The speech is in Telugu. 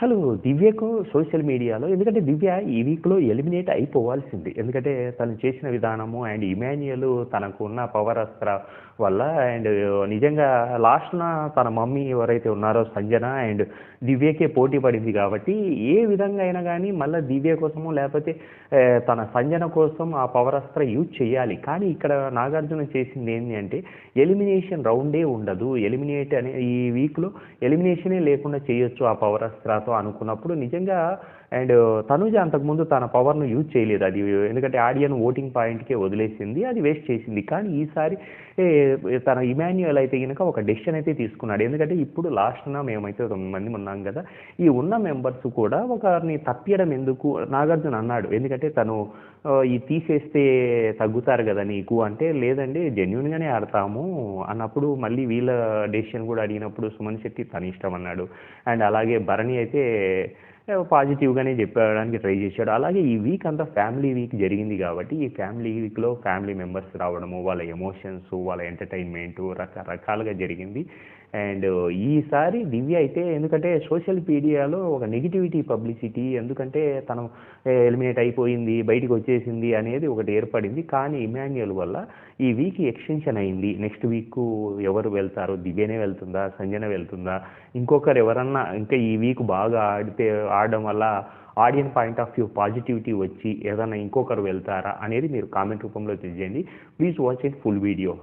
అసలు దివ్యకు సోషల్ మీడియాలో ఎందుకంటే దివ్య ఈ వీక్‌లో ఎలిమినేట్ అయిపోవాల్సింది. ఎందుకంటే తను చేసిన విధానము అండ్ ఇమాన్యుయల్ తనకున్న పవర్ అస్త్ర వల్ల అండ్ నిజంగా లాస్ట్‌న తన మమ్మీ ఎవరైతే ఉన్నారో సంజన అండ్ దివ్యకే పోటీ పడింది కాబట్టి ఏ విధంగా అయినా కానీ మళ్ళీ దివ్య కోసము లేకపోతే తన సంజన కోసం ఆ పవర్ అస్త్ర యూజ్ చేయాలి. కానీ ఇక్కడ నాగార్జున చేసింది ఏంటి అంటే ఎలిమినేషన్ రౌండే ఉండదు. ఎలిమినేట్ అనే ఈ వీక్‌లో ఎలిమినేషనే లేకుండా చేయొచ్చు ఆ పవర్ అస్త్రతో అనుకున్నప్పుడు నిజంగా అండ్ తనుజ అంతకుముందు తన పవర్‌ను యూజ్ చేయలేదు. అది ఎందుకంటే ఆడియన్ ఓటింగ్ పాయింట్‌కే వదిలేసింది. అది వేస్ట్ చేసింది. కానీ ఈసారి తన ఇమాన్యుయల్ అయితే గనక ఒక డెసిషన్ అయితే తీసుకున్నాడు. ఎందుకంటే ఇప్పుడు లాస్ట్‌న మేమైతే తొమ్మిది మంది ఉన్నాం కదా ఈ ఉన్న మెంబర్స్ కూడా ఒకరిని తప్పియడం ఎందుకు నాగార్జున అన్నాడు. ఎందుకంటే తను ఈ తీసేస్తే తగ్గుతారు కదా నీకు అంటే, లేదండి జెన్యున్గానే ఆడతాము అన్నప్పుడు మళ్ళీ వీళ్ళ డెసిషన్ కూడా అడిగినప్పుడు సుమన్ శెట్టి తన ఇష్టం అన్నాడు. అండ్ అలాగే భరణి అయితే que పాజిటివ్‌గానే చెప్పడానికి ట్రై చేశాడు. అలాగే ఈ వీక్ అంతా ఫ్యామిలీ వీక్ జరిగింది కాబట్టి ఈ ఫ్యామిలీ వీక్‌లో ఫ్యామిలీ మెంబర్స్ రావడము, వాళ్ళ ఎమోషన్స్, వాళ్ళ ఎంటర్‌టైన్‌మెంట్ రకరకాలుగా జరిగింది. అండ్ ఈసారి దివ్య అయితే ఎందుకంటే సోషల్ మీడియాలో ఒక నెగిటివిటీ పబ్లిసిటీ ఎందుకంటే తను ఎలిమినేట్ అయిపోయింది, బయటికొచ్చేసింది అనేది ఒకటి ఏర్పడింది. కానీ ఇమాన్యుయల్ వల్ల ఈ వీక్ ఎక్స్‌టెన్షన్ అయింది. నెక్స్ట్ వీక్ ఎవరు వెళ్తారు దివ్యనే వెళ్తుందా? సంజన వెళ్తుందా? ఇంకొకరు ఎవరన్నా ఇంకా ఈ వీక్ బాగా ఆడితే ఆడడం వల్ల audience point of view positivity వచ్చి ఏదైనా ఇంకొకరు వెళ్తారా? అనేది మీరు కామెంట్ రూపంలో తెలియజేయండి. Please watch it full video.